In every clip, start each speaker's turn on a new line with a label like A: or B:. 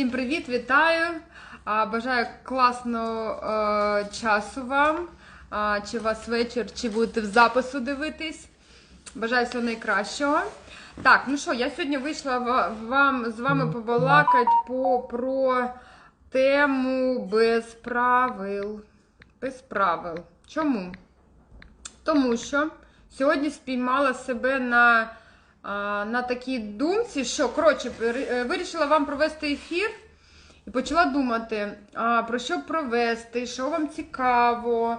A: Всім привіт, вітаю! Бажаю класного е, часу вам. Чи у вас вечір, чи будете в запису дивитись. Бажаю всього найкращого. Так, ну що, я сьогодні вийшла вам з вами побалакати по, про тему без правил. Без правил. Чому? Тому що сьогодні спіймала себе на, на такій думці, що коротше, е, вирішила вам провести ефір і почала думати, про що провести, що вам цікаво,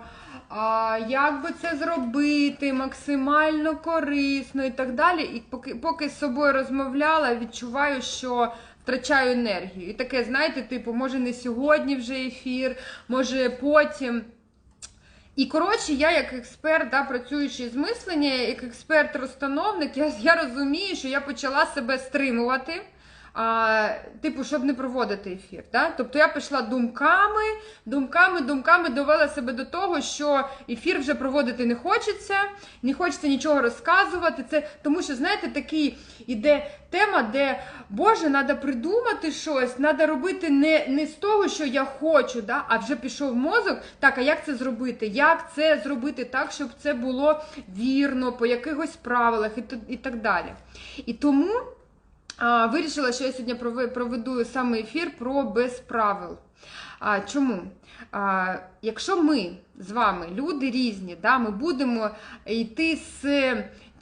A: як би це зробити максимально корисно і так далі. І поки, поки з собою розмовляла, відчуваю, що втрачаю енергію. І таке, знаєте, типу, може не сьогодні вже ефір, може потім. І коротше, я як експерт, да, працюючи з мислення, як експерт-розстановник, я, я розумію, що я почала себе стримувати. А, типу, щоб не проводити ефір. Да? Тобто я пішла думками, думками, думками довела себе до того, що ефір вже проводити не хочеться, не хочеться нічого розказувати. Це тому, що знаєте, такий іде тема, де Боже, треба придумати щось, треба робити не, не з того, що я хочу, да? а вже пішов мозок. Так, а як це зробити? Як це зробити так, щоб це було вірно, по якихось правилах і, і так далі. І тому. Вирішила, що я сьогодні проведу саме ефір про без правил. Чому? Якщо ми з вами, люди різні, да, ми будемо йти з,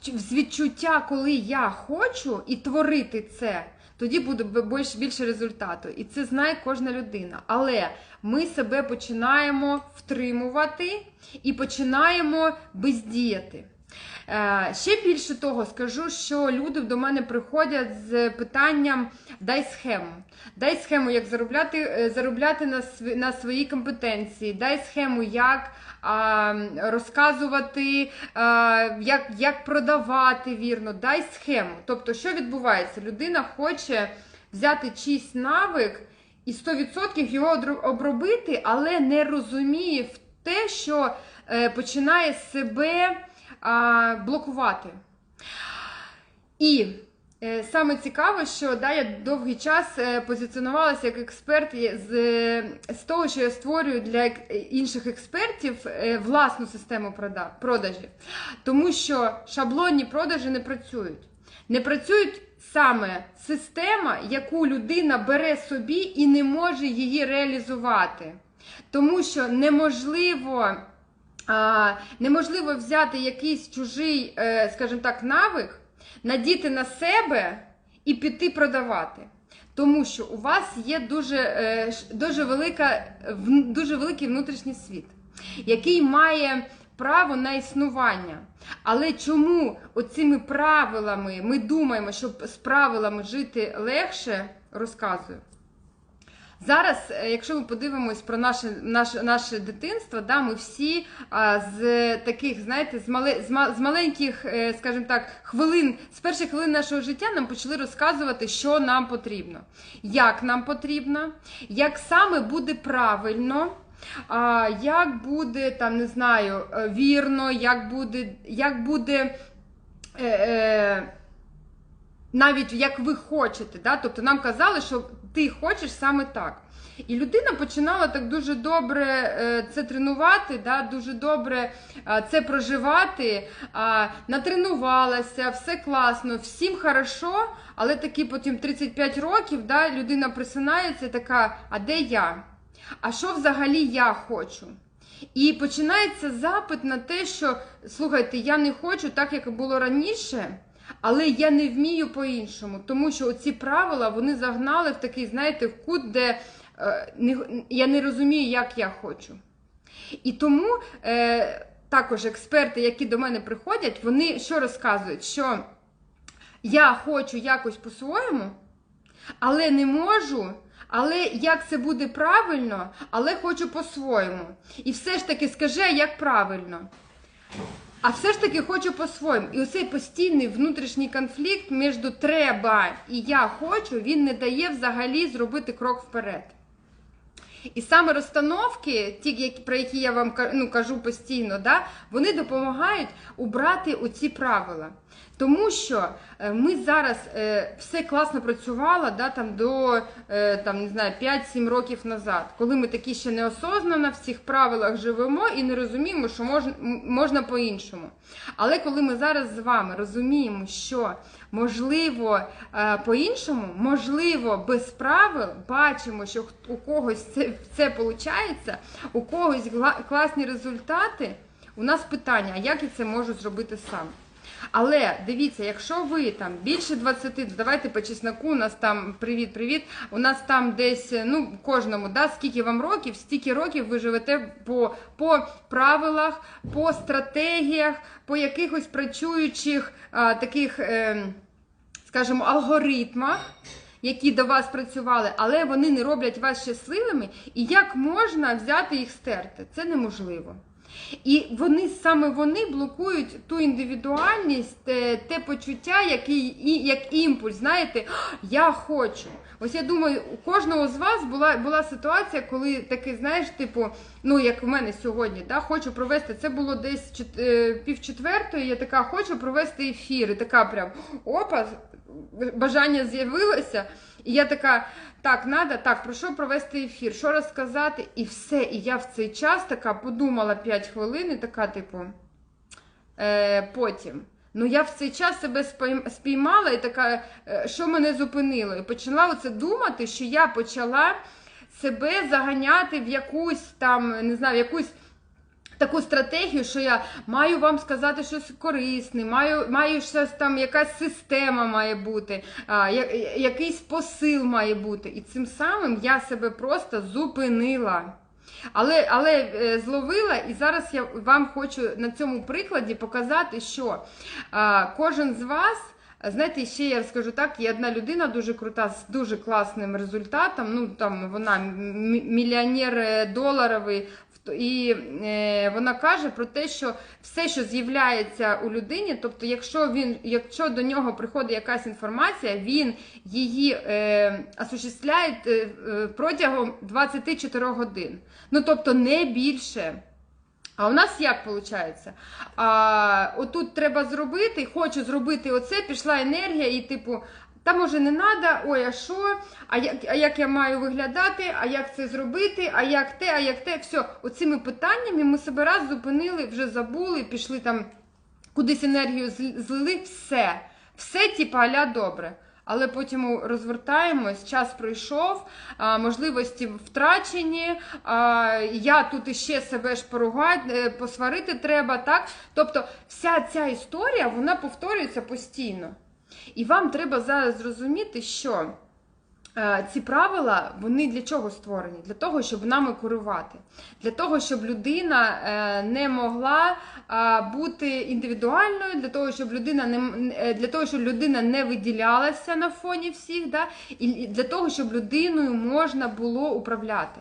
A: з відчуття, коли я хочу, і творити це, тоді буде б- більш, більше результату. І це знає кожна людина. Але ми себе починаємо втримувати і починаємо бездіяти. Е, Ще більше того, скажу, що люди до мене приходять з питанням дай схему. Дай схему, як заробляти, е, заробляти на, на свої компетенції, дай схему, як а, розказувати, а, як, як продавати вірно, дай схему. Тобто, що відбувається? Людина хоче взяти чийсь навик і 100% його обробити, але не розуміє в те, що е, починає себе блокувати. І е, саме цікаво, що да, я довгий час е, позиціонувалася як експерт з, з того, що я створюю для інших експертів е, власну систему прода- продажів. Тому що шаблонні продажі не працюють. Не працюють саме система, яку людина бере собі і не може її реалізувати. Тому що неможливо. Неможливо взяти якийсь чужий, е, скажімо так, навик, надіти на себе і піти продавати. Тому що у вас є дуже, е, дуже, велика, дуже великий внутрішній світ, який має право на існування. Але чому оцими правилами ми думаємо, що з правилами жити легше, розказую. Зараз, е, якщо ми подивимось про наше, наше, наше дитинство, да, ми всі а, з таких, знаєте, з, мале, з, ма- з маленьких, е, скажімо так, хвилин, з перших хвилин нашого життя нам почали розказувати, що нам потрібно, як нам потрібно, як саме буде правильно. А, як буде там, не знаю, е, вірно, як буде, як буде е, е, навіть як ви хочете. Да? Тобто нам казали, що ти хочеш саме так. І людина починала так дуже добре е, це тренувати, да, дуже добре е, це проживати, натренувалася, все класно, всім хорошо, але такі потім 35 років да, людина присинається така, а де я? А що взагалі я хочу? І починається запит на те, що слухайте, я не хочу так, як було раніше, але я не вмію по-іншому. Тому що оці правила вони загнали в такий, знаєте, в кут, де е, не, я не розумію, як я хочу. І тому е, також експерти, які до мене приходять, вони що розказують? Що я хочу якось по-своєму, але не можу. Але як це буде правильно, але хочу по-своєму. І все ж таки скажи, як правильно. А все ж таки хочу по-своєму. І оцей постійний внутрішній конфлікт між треба і я хочу, він не дає взагалі зробити крок вперед. І саме розстановки, ті, про які я вам ну, кажу постійно, да, вони допомагають убрати оці правила. Тому що е, ми зараз е, все класно працювало да, там, до е, там, не знаю, 5-7 років назад, коли ми такі ще неосознано в цих правилах живемо і не розуміємо, що можна, можна по-іншому. Але коли ми зараз з вами розуміємо, що можливо по-іншому, можливо, без правил, бачимо, що у когось це, це виходить, у когось класні результати, у нас питання, а як я це можу зробити сам? Але дивіться, якщо ви там більше 20, давайте по чесноку, у нас там привіт, привіт. У нас там десь ну кожному, да, скільки вам років, стільки років ви живете по, по правилах, по стратегіях, по якихось працюючих а, таких, е, скажімо, алгоритмах. Які до вас працювали, але вони не роблять вас щасливими, і як можна взяти їх стерти? Це неможливо. І вони саме вони блокують ту індивідуальність, те, те почуття, який, як імпульс. Знаєте, я хочу. Ось я думаю, у кожного з вас була була ситуація, коли такий, знаєш, типу, ну як в мене сьогодні, да, хочу провести. Це було десь чет- е, пів четвертої. Я така хочу провести ефір. І така прям опа, бажання з'явилося. І я така, так, надо, так, про що провести ефір, що розказати, і все. І я в цей час така подумала 5 хвилин, і така, типу, е, потім. Ну, я в цей час себе спіймала і така, е, що мене зупинило? І почала оце думати, що я почала себе заганяти в якусь там, не знаю, в якусь таку стратегію, що я маю вам сказати щось корисне, маю, маю щось там, якась система має бути, а, я, якийсь посил має бути. І цим самим я себе просто зупинила. Але, але е, зловила, і зараз я вам хочу на цьому прикладі показати, що а, кожен з вас. Знаєте, ще я скажу так, є одна людина дуже крута, з дуже класним результатом. Ну там вона мільйонер е, доларовий. В- І е, вона каже про те, що все, що з'являється у людині, тобто, якщо він, якщо до нього приходить якась інформація, він її е, осуществляє е, е, протягом 24 годин. Ну тобто не більше. А у нас як виходить? А, отут треба зробити, хочу зробити оце, пішла енергія, і типу, та може не треба, ой, а що? А як, а як я маю виглядати, а як це зробити, а як те, а як те, все, оцими питаннями ми себе раз зупинили, вже забули, пішли там кудись енергію зл- злили, все. Все, типу, аля добре. Але потім розвертаємось, час пройшов, можливості втрачені. Я тут іще себе ж поругати, е, посварити треба, так? Тобто, вся ця історія вона повторюється постійно. І вам треба зараз зрозуміти, що е, ці правила вони для чого створені? Для того, щоб нами керувати, для того, щоб людина е, не могла е, бути індивідуальною, для того, щоб людина не для того, щоб людина не виділялася на фоні всіх, да? і для того, щоб людиною можна було управляти.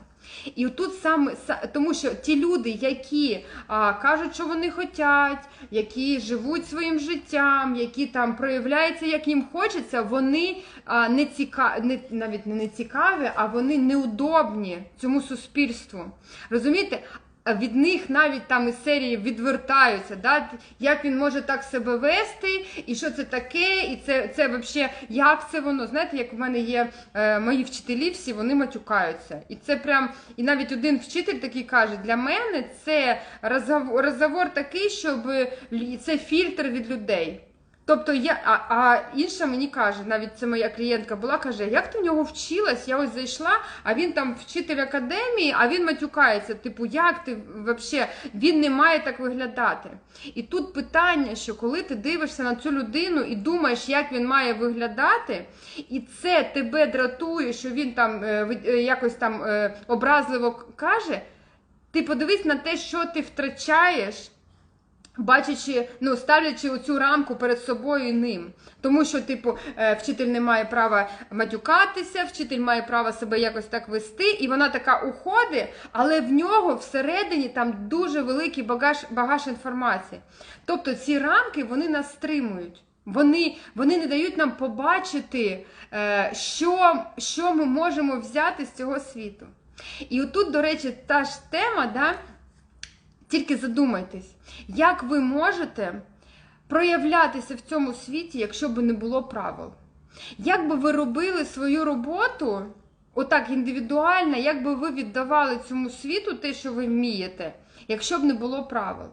A: І тут саме са- тому, що ті люди, які а, кажуть, що вони хочуть, які живуть своїм життям, які там проявляються, як їм хочеться, вони а, не ціка... не, навіть не цікаві, а вони неудобні цьому суспільству. Розумієте? Від них навіть там із серії відвертаються, да? як він може так себе вести, і що це таке, і це це взагалі, як це воно. Знаєте, як в мене є е, мої вчителі, всі вони матюкаються. І це прям, і навіть один вчитель такий каже: для мене це розговор, розговор такий, щоб це фільтр від людей. Тобто я, а, а інша мені каже, навіть це моя клієнтка була, каже, як ти в нього вчилась? Я ось зайшла, а він там вчитель академії, а він матюкається. Типу, як ти взагалі, він не має так виглядати. І тут питання, що коли ти дивишся на цю людину і думаєш, як він має виглядати, і це тебе дратує, що він там е, е, якось там е, образливо каже, ти подивись на те, що ти втрачаєш бачачи, ну ставлячи оцю рамку перед собою і ним. Тому що, типу, е, вчитель не має права матюкатися, вчитель має право себе якось так вести, і вона така уходить, але в нього всередині там дуже великий багаж, багаж інформації. Тобто ці рамки вони нас стримують. Вони, вони не дають нам побачити, е, що, що ми можемо взяти з цього світу. І отут, до речі, та ж тема, да, тільки задумайтесь, як ви можете проявлятися в цьому світі, якщо б не було правил? Як би ви робили свою роботу, отак індивідуально, як би ви віддавали цьому світу те, що ви вмієте, якщо б не було правил?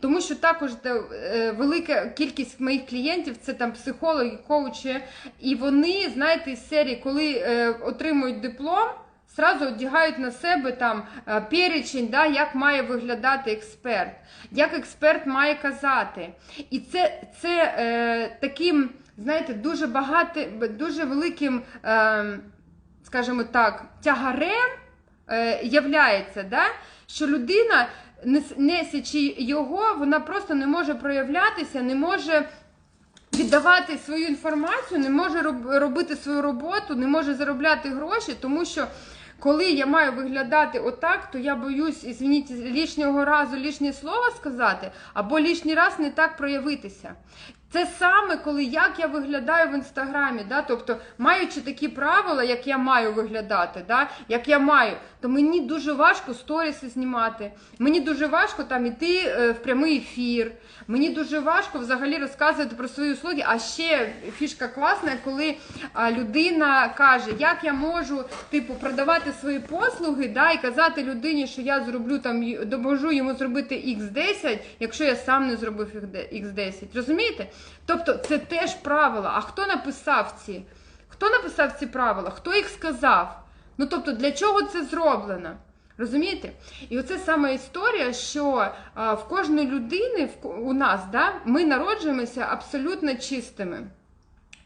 A: Тому що також е, велика кількість моїх клієнтів це там психологи, коучі, і вони, знаєте, із серії, коли е, отримують диплом, Сразу одягають на себе там е, перечень, да, як має виглядати експерт, як експерт має казати. І це це е, таким, знаєте, дуже багато, дуже великим, е, скажімо так, тягарем е, являється, да, що людина, несячи його, вона просто не може проявлятися, не може. Віддавати свою інформацію, не може робити свою роботу, не може заробляти гроші, тому що коли я маю виглядати отак, то я боюсь, извиніть, лишнього разу лишнє слово сказати, або лишній раз не так проявитися. Це саме коли як я виглядаю в інстаграмі, да? тобто, маючи такі правила, як я маю виглядати, да? як я маю, то мені дуже важко сторіси знімати. Мені дуже важко там іти е, в прямий ефір. Мені дуже важко взагалі розказувати про свої услуги. А ще фішка класна, коли людина каже, як я можу типу продавати свої послуги, да, і казати людині, що я зроблю там допоможу йому зробити X10, якщо я сам не зробив X10. Розумієте? Тобто це теж правила. А хто написав ці? Хто написав ці правила? Хто їх сказав? Ну тобто, для чого це зроблено? Розумієте? І оце саме історія, що в кожної людини у нас да, ми народжуємося абсолютно чистими.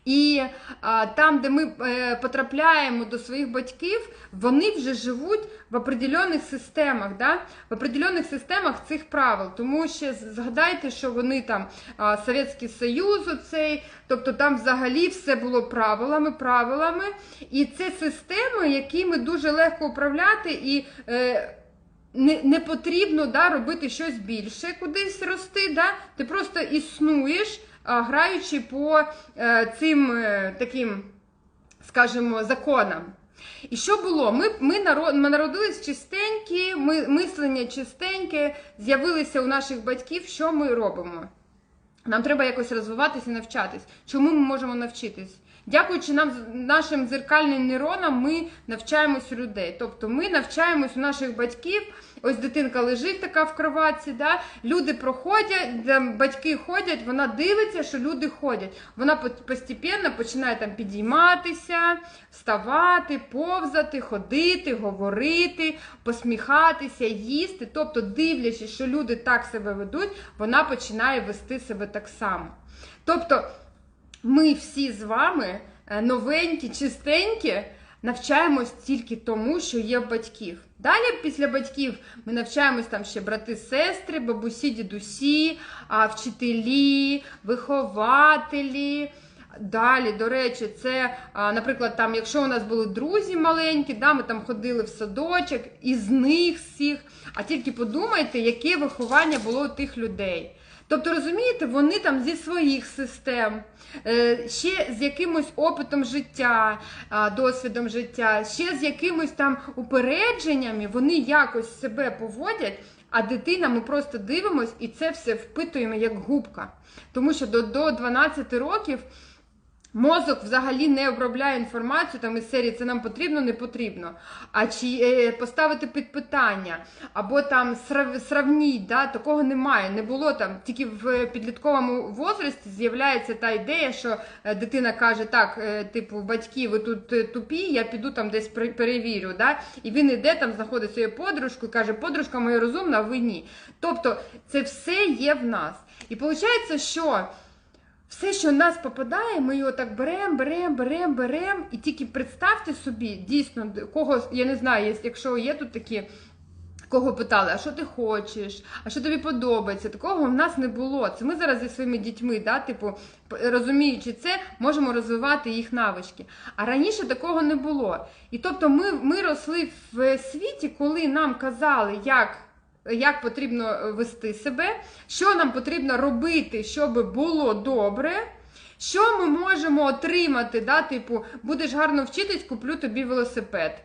A: І а, там, де ми е, потрапляємо до своїх батьків, вони вже живуть в определених системах, да? в определених системах цих правил. Тому що згадайте, що вони там а, Совєтський Союз, оцей, тобто там взагалі все було правилами, правилами. І це системи, якими дуже легко управляти і. Е, не не потрібно да, робити щось більше, кудись рости. Да? Ти просто існуєш, граючи по е, цим е, таким, скажімо, законам. І що було? Ми ми, народ, ми народились чистенькі, ми, мислення чистеньке, з'явилися у наших батьків, що ми робимо? Нам треба якось розвиватися і навчатись. Чому ми можемо навчитись? Дякуючи нам нашим дзеркальним нейронам, ми навчаємось у людей. Тобто ми навчаємось у наших батьків. Ось дитинка лежить така в кроватці, да? люди проходять, батьки ходять, вона дивиться, що люди ходять. Вона постепенно починає там підійматися, вставати, повзати, ходити, говорити, посміхатися, їсти. Тобто, дивлячись, що люди так себе ведуть, вона починає вести себе так само. Тобто ми всі з вами е, новенькі, чистенькі, навчаємось тільки тому, що є батьків. Далі, після батьків, ми навчаємось там ще брати, сестри, бабусі, дідусі, вчителі, вихователі. Далі, до речі, це, наприклад, там, якщо у нас були друзі маленькі, да, ми там ходили в садочок, із них всіх. А тільки подумайте, яке виховання було у тих людей. Тобто, розумієте, вони там зі своїх систем, е, ще з якимось опитом життя, досвідом життя, ще з якимось там упередженнями, вони якось себе поводять. А дитина, ми просто дивимось і це все впитуємо як губка. Тому що до, до 12 років. Мозок взагалі не обробляє інформацію там із серії, це нам потрібно, не потрібно. А чи е, поставити під питання, або там срав, сравніть, да, такого немає. Не було там. Тільки в підлітковому возрасті з'являється та ідея, що е, дитина каже, так, е, типу, батьки, ви тут е, тупі, я піду там десь перевірю. Да? І він іде там, знаходить свою подружку і каже, подружка моя розумна, а ви ні. Тобто це все є в нас. І виходить, що. Все, що в нас попадає, ми його так беремо, беремо, беремо, беремо. І тільки представте собі, дійсно, кого, я не знаю, якщо є тут такі, кого питали, а що ти хочеш, а що тобі подобається, такого в нас не було. Це ми зараз зі своїми дітьми, да, типу, розуміючи це, можемо розвивати їх навички. А раніше такого не було. І тобто ми, ми росли в світі, коли нам казали, як як потрібно е, вести себе, що нам потрібно робити, щоб було добре. Що ми можемо отримати, да, типу, будеш гарно вчитись, куплю тобі велосипед.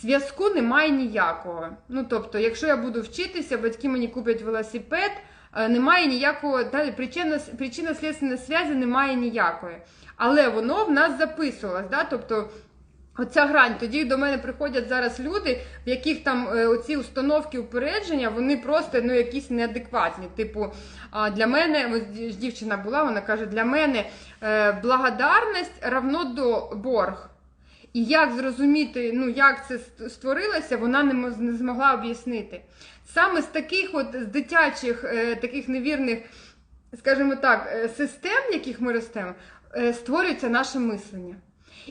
A: Зв'язку немає ніякого. Ну, тобто, якщо я буду вчитися, батьки мені куплять велосипед, е, немає ніякого да, причина, причина слідственної зв'язі немає ніякої. Але воно в нас записувалось. Да? Тобто Оця грань, тоді до мене приходять зараз люди, в яких там е, оці установки упередження, вони просто ну якісь неадекватні. Типу, для мене, ось дівчина була, вона каже, для мене е, благодарність равно до борг. І як зрозуміти, ну як це створилося, вона не, змогла об'яснити. Саме з таких от з дитячих, е, таких невірних, скажімо так, систем, в яких ми ростемо, створюється наше мислення.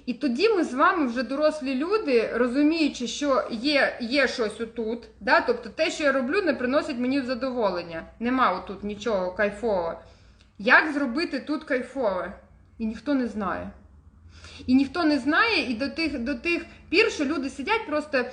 A: І тоді ми з вами вже дорослі люди, розуміючи, що є, є щось отут, да? тобто те, що я роблю, не приносить мені задоволення. Нема отут нічого кайфового. Як зробити тут кайфове? І ніхто не знає. І ніхто не знає, і до тих, до тих пір, що люди сидять просто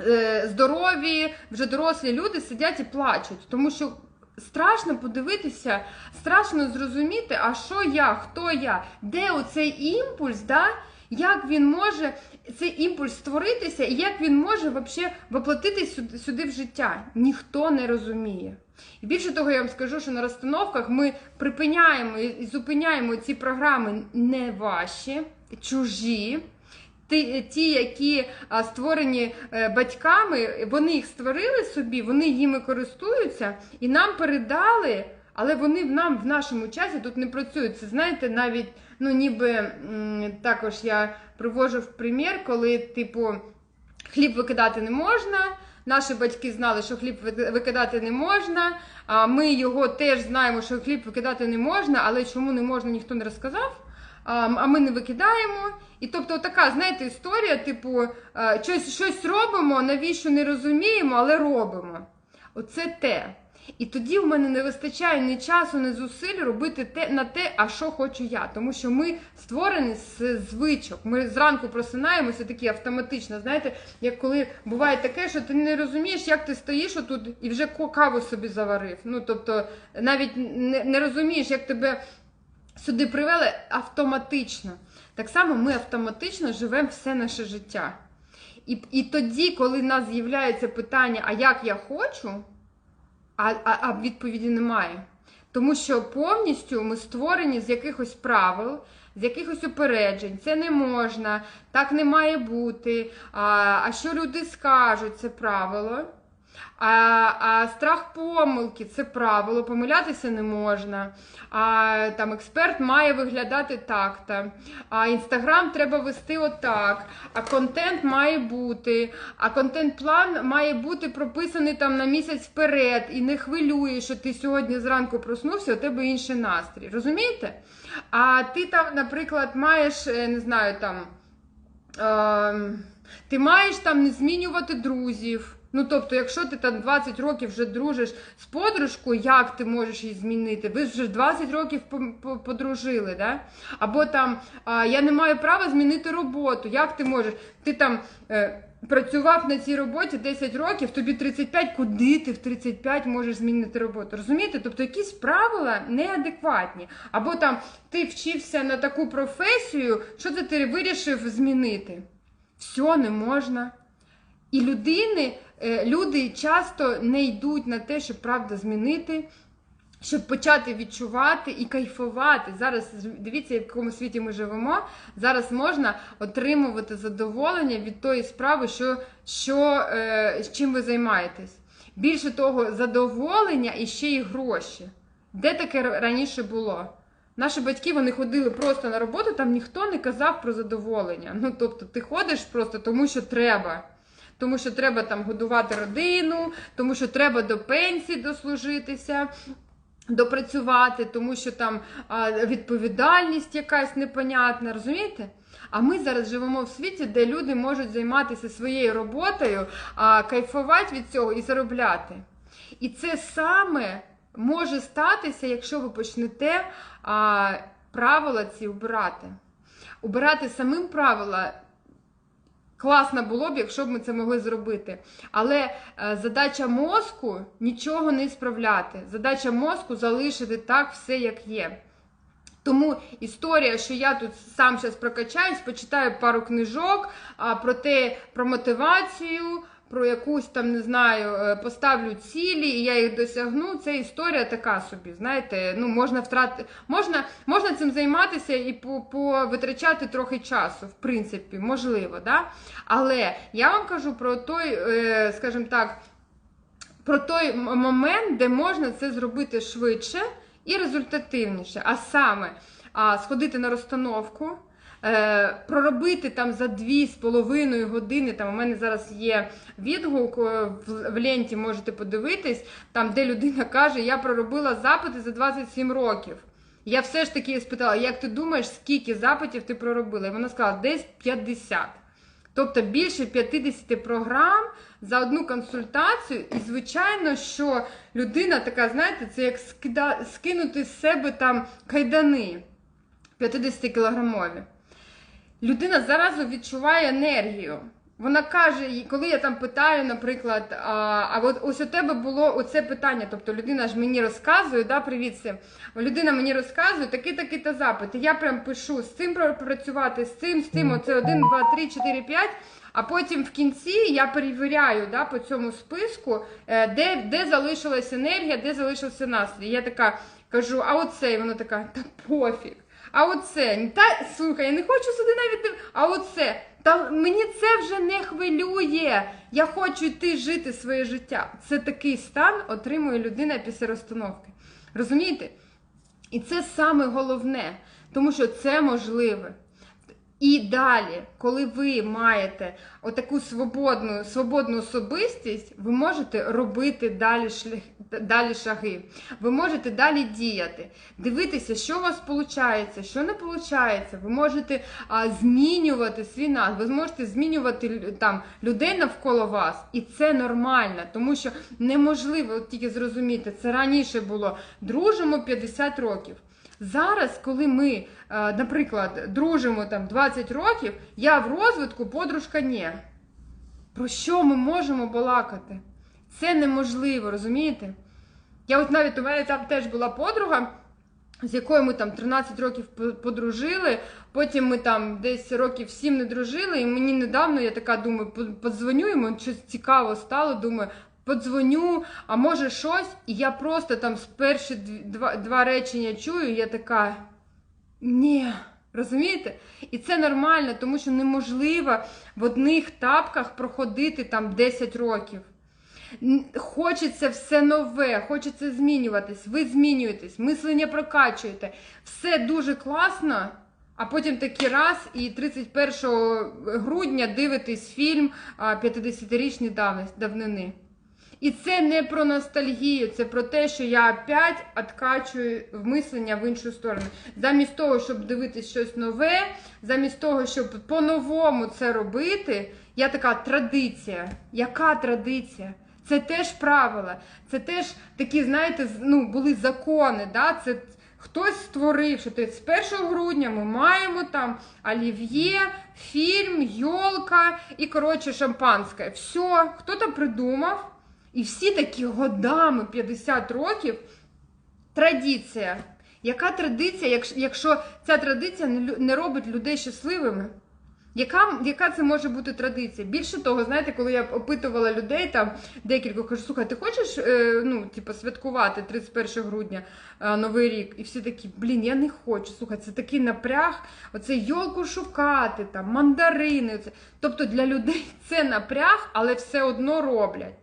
A: е, здорові, вже дорослі люди сидять і плачуть, тому що страшно подивитися, страшно зрозуміти, а що я, хто я, де оцей імпульс, да? як він може цей імпульс створитися, і як він може вообще воплотитись сюди, сюди в життя. Ніхто не розуміє. І більше того, я вам скажу, що на розстановках ми припиняємо і зупиняємо ці програми не ваші, чужі. Ті, які створені е, батьками, вони їх створили собі, вони їми користуються і нам передали, але вони в нам в нашому часі тут не працюють. Це знаєте, навіть ну ніби також я привожу в примір, коли типу хліб викидати не можна. Наші батьки знали, що хліб викидати не можна. А ми його теж знаємо, що хліб викидати не можна, але чому не можна, ніхто не розказав. А, ми не викидаємо. І тобто така, знаєте, історія, типу, е, щось, щось робимо, навіщо не розуміємо, але робимо. Оце те. І тоді в мене не вистачає ні часу, ні зусиль робити те на те, а що хочу я. Тому що ми створені з звичок. Ми зранку просинаємося такі автоматично. Знаєте, як коли буває таке, що ти не розумієш, як ти стоїш отут і вже каву собі заварив. Ну тобто навіть не розумієш, як тебе сюди привели автоматично. Так само ми автоматично живемо все наше життя. І, і тоді, коли в нас з'являється питання, а як я хочу, а, а, а відповіді немає. Тому що повністю ми створені з якихось правил, з якихось упереджень. Це не можна, так не має бути. А, а що люди скажуть, це правило. А, а страх помилки це правило, помилятися не можна. А там експерт має виглядати так-то. А інстаграм треба вести отак. А контент має бути. А контент-план має бути прописаний там на місяць вперед. І не хвилює, що ти сьогодні зранку проснувся, у тебе інший настрій. Розумієте? А ти там, наприклад, маєш, е, не знаю, там. Ем, ти маєш там не змінювати друзів. Ну, тобто, якщо ти там 20 років вже дружиш з подружкою, як ти можеш її змінити? Ви вже 20 років по- по- подружили, да? Або там я не маю права змінити роботу. Як ти можеш? Ти там е, працював на цій роботі 10 років, тобі 35, куди ти в 35 можеш змінити роботу? Розумієте? Тобто якісь правила неадекватні. Або там ти вчився на таку професію, що це ти вирішив змінити? Все не можна. І людини, люди часто не йдуть на те, щоб правда змінити, щоб почати відчувати і кайфувати. Зараз дивіться, в якому світі ми живемо. Зараз можна отримувати задоволення від тої справи, що, що, е, чим ви займаєтесь. Більше того, задоволення і ще й гроші. Де таке раніше було? Наші батьки вони ходили просто на роботу, там ніхто не казав про задоволення. Ну тобто, ти ходиш просто тому, що треба. Тому що треба там годувати родину, тому що треба до пенсії дослужитися, допрацювати, тому що там відповідальність якась непонятна, розумієте? А ми зараз живемо в світі, де люди можуть займатися своєю роботою, кайфувати від цього і заробляти. І це саме може статися, якщо ви почнете правила ці обирати. Обирати самим правила класно було б, якщо б ми це могли зробити. Але е, задача мозку нічого не справляти. Задача мозку залишити так все, як є. Тому історія, що я тут сам зараз прокачаюсь, почитаю пару книжок а, про те, про мотивацію, про якусь там, не знаю, е, поставлю цілі, і я їх досягну. Це історія така собі. Знаєте, ну можна втратити, можна, можна цим займатися і по, по витрачати трохи часу, в принципі, можливо, да? Але я вам кажу про той, е, скажімо так, про той момент, де можна це зробити швидше і результативніше. А саме а, сходити на розстановку, е, проробити там за 2,5 години. Там у мене зараз є відгук е, в, в ленті, можете подивитись, там, де людина каже, я проробила запити за 27 років. Я все ж таки спитала, як ти думаєш, скільки запитів ти проробила? І вона сказала, десь 50. Тобто більше 50 програм за одну консультацію, і звичайно, що людина така, знаєте, це як скида, скинути з себе там кайдани 50 кілограмові. Людина заразу відчуває енергію. Вона каже, коли я там питаю, наприклад, а, а от ось у тебе було оце питання, тобто людина ж мені розказує, да, привіт всім. Людина мені розказує такий такий та запит. І я прям пишу з цим пропрацювати, з цим, з цим, оце 1, 2, 3, 4, 5. А потім в кінці я перевіряю да, по цьому списку, е, де, де залишилась енергія, де залишився настрій. Я така кажу, а оце, і вона така, та пофіг. А оце, та слухай, я не хочу сюди навіть. А оце, та мені це вже не хвилює. Я хочу йти жити своє життя. Це такий стан отримує людина після розстановки. Розумієте? І це саме головне, тому що це можливе. І далі, коли ви маєте отаку свободну, свободну особистість, ви можете робити далі, шлях, далі шаги. Ви можете далі діяти, дивитися, що у вас виходить, що не виходить. Ви можете а, змінювати свій нас, ви зможете змінювати там людей навколо вас, і це нормально, тому що неможливо тільки зрозуміти, це раніше було дружимо 50 років. Зараз, коли ми, е, наприклад, дружимо там 20 років, я в розвитку, подружка ні. Про що ми можемо балакати? Це неможливо, розумієте? Я от навіть у мене там теж була подруга, з якою ми там 13 років подружили, потім ми там десь років 7 не дружили, і мені недавно я така думаю, по- подзвоню йому, щось цікаво стало, думаю, подзвоню, а може щось, і я просто там з перші два, два речення чую, я така. Ні, розумієте? І це нормально, тому що неможливо в одних тапках проходити там 10 років. Хочеться все нове, хочеться змінюватись. Ви змінюєтесь, мислення прокачуєте. Все дуже класно. А потім такий раз, і 31 грудня дивитесь фільм а, 50-річні давнини. І це не про ностальгію, це про те, що я опять откачую мислення в іншу сторону. Замість того, щоб дивитись щось нове, замість того, щоб по-новому це робити, я така традиція. Яка традиція? Це теж правила, це теж такі, знаєте, з- ну, були закони. Да? Це хтось створив, що 31 грудня ми маємо там олів'є, фільм, йолка і, коротше, шампанське. Все, хто-то придумав. І всі такі годами 50 років традиція. Яка традиція, якщо, ця традиція не робить людей щасливими? Яка, яка це може бути традиція? Більше того, знаєте, коли я опитувала людей там декілька, кажу, слухай, ти хочеш е, ну, типу, святкувати 31 грудня е, Новий рік? І всі такі, блін, я не хочу. Слухай, це такий напряг, оце йолку шукати, там, мандарини. Оце. Тобто для людей це напряг, але все одно роблять.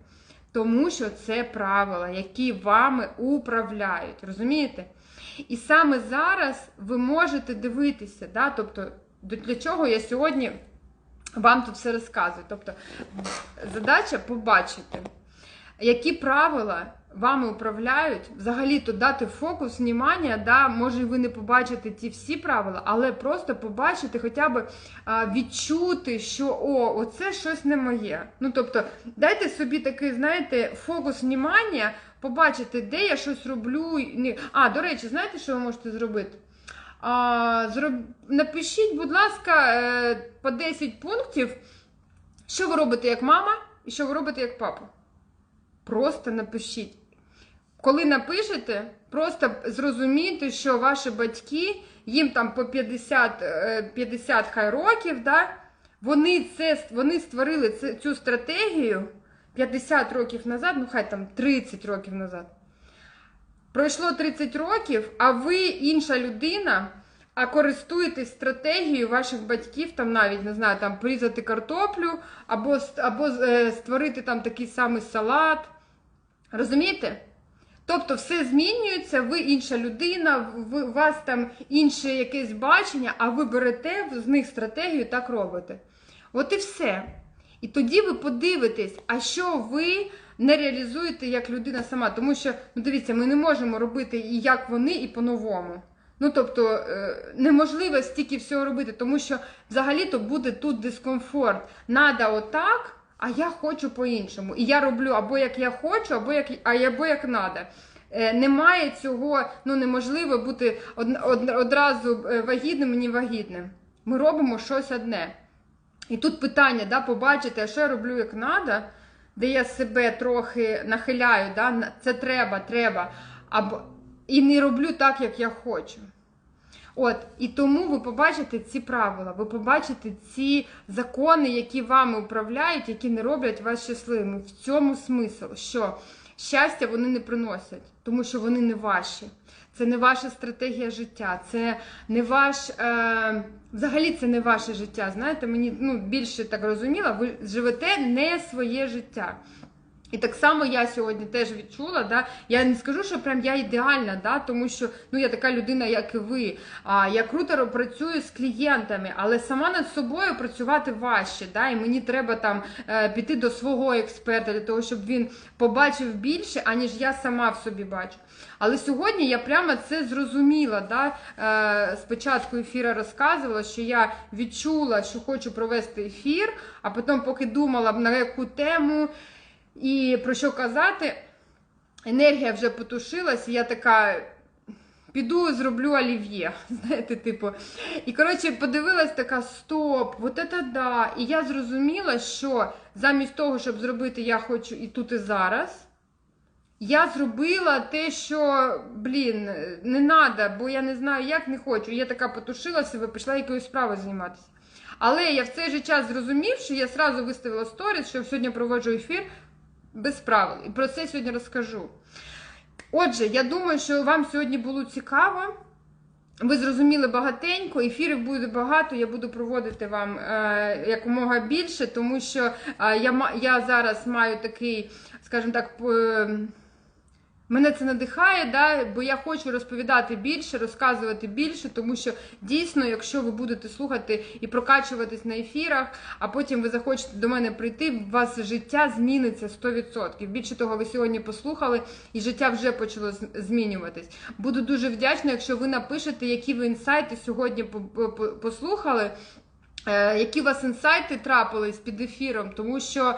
A: Тому що це правила, які вами управляють. Розумієте? І саме зараз ви можете дивитися, да? тобто, для чого я сьогодні вам тут все розказую. Тобто, задача побачити, які правила вами управляють, взагалі-то дати фокус, внимання, да, може ви не побачите ті всі правила, але просто побачити, хоча б відчути, що о, оце щось не моє. Ну, тобто, дайте собі такий, знаєте, фокус внимання, побачити, де я щось роблю. А, до речі, знаєте, що ви можете зробити? А, зроб... Напишіть, будь ласка, е, по 10 пунктів, що ви робите як мама і що ви робите як папа. Просто напишіть. Коли напишете, просто зрозумійте, що ваші батьки, їм там по 50, е, 50 хай років, да? Вони це вони створили цю стратегію 50 років назад, ну хай там 30 років назад. Пройшло 30 років, а ви інша людина, а користуєтесь стратегією ваших батьків, там навіть не знаю, там порізати картоплю, або, або е, створити там такий самий салат. Розумієте? Тобто все змінюється, ви інша людина, ви, у вас там інше якесь бачення, а ви берете з них стратегію так робите. От і все. І тоді ви подивитесь, а що ви не реалізуєте як людина сама. Тому що, ну дивіться, ми не можемо робити і як вони, і по-новому. Ну, тобто, е, неможливо стільки всього робити, тому що взагалі-то буде тут дискомфорт. Надо отак, а я хочу по-іншому. І я роблю або як я хочу, або як, або як надо. Е, Немає цього, ну неможливо бути од, од, одразу е, вагітним і невагітним. Ми робимо щось одне. І тут питання, да, побачити, а що я роблю як надо, де я себе трохи нахиляю, да, це треба, треба, або, і не роблю так, як я хочу. От, і тому ви побачите ці правила, ви побачите ці закони, які вами управляють, які не роблять вас щасливими. В цьому смисл, що щастя вони не приносять, тому що вони не ваші. Це не ваша стратегія життя, це не ваш. Е, взагалі це не ваше життя. Знаєте, мені ну, більше так розуміла, ви живете не своє життя. І так само я сьогодні теж відчула, да, я не скажу, що прям я ідеальна, да, тому що ну, я така людина, як і ви. А, я круто працюю з клієнтами, але сама над собою працювати важче. Да, і мені треба там е, піти до свого експерта для того, щоб він побачив більше, аніж я сама в собі бачу. Але сьогодні я прямо це зрозуміла. Да? Е, спочатку ефіра розказувала, що я відчула, що хочу провести ефір, а потім, поки думала на яку тему і про що казати, енергія вже потушилась, і я така. Піду зроблю олів'є, знаєте, типу. І коротше, подивилась така: стоп, от це да. І я зрозуміла, що замість того, щоб зробити я хочу і тут, і зараз. Я зробила те, що, блін, не треба, бо я не знаю, як не хочу. Я така потушила себе, пішла якоюсь справою займатися. Але я в цей же час зрозумів, що я сразу виставила сторіс, що сьогодні проводжу ефір без правил. І про це сьогодні розкажу. Отже, я думаю, що вам сьогодні було цікаво. Ви зрозуміли багатенько, ефірів буде багато, я буду проводити вам е, якомога більше, тому що е, я, я зараз маю такий, скажімо так, е, Мене це надихає, да, бо я хочу розповідати більше, розказувати більше, тому що дійсно, якщо ви будете слухати і прокачуватись на ефірах, а потім ви захочете до мене прийти, у вас життя зміниться 100%. Більше того, ви сьогодні послухали, і життя вже почало змінюватись. Буду дуже вдячна, якщо ви напишете, які ви інсайти сьогодні по- по- послухали. Е, Які у вас інсайти трапились під ефіром, тому що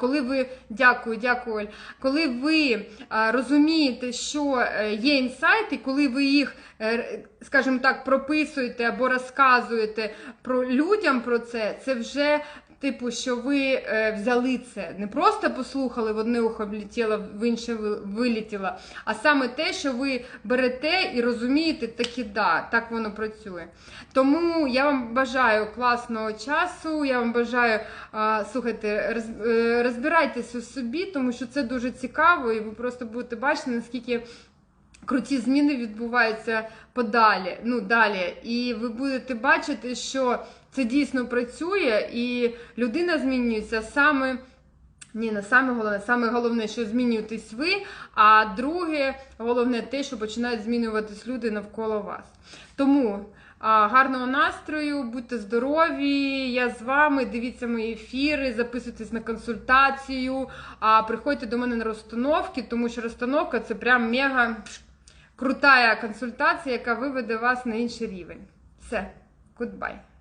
A: коли ви дякую, дякую, Оль, коли ви розумієте, що е, є інсайти, коли ви їх, е, скажімо так, прописуєте або розказуєте про людям про це, це вже. Типу, що ви е, взяли це, не просто послухали в одне ухо влетіло, в інше ви- вилетіло, а саме те, що ви берете і розумієте, таки да, так воно працює. Тому я вам бажаю класного часу. Я вам бажаю а, слухайте, роз, е, розбирайтеся в собі, тому що це дуже цікаво, і ви просто будете бачити, наскільки. Круті зміни відбуваються подалі, ну далі, і ви будете бачити, що це дійсно працює, і людина змінюється саме. Ні, не саме головне, саме головне, що змінюєтесь ви. А друге, головне те, що починають змінюватись люди навколо вас. Тому гарного настрою, будьте здорові. Я з вами. Дивіться мої ефіри, записуйтесь на консультацію. А приходьте до мене на розстановки, тому що розстановка це прям мега крута консультація, яка виведе вас на інший рівень. Все, goodbye.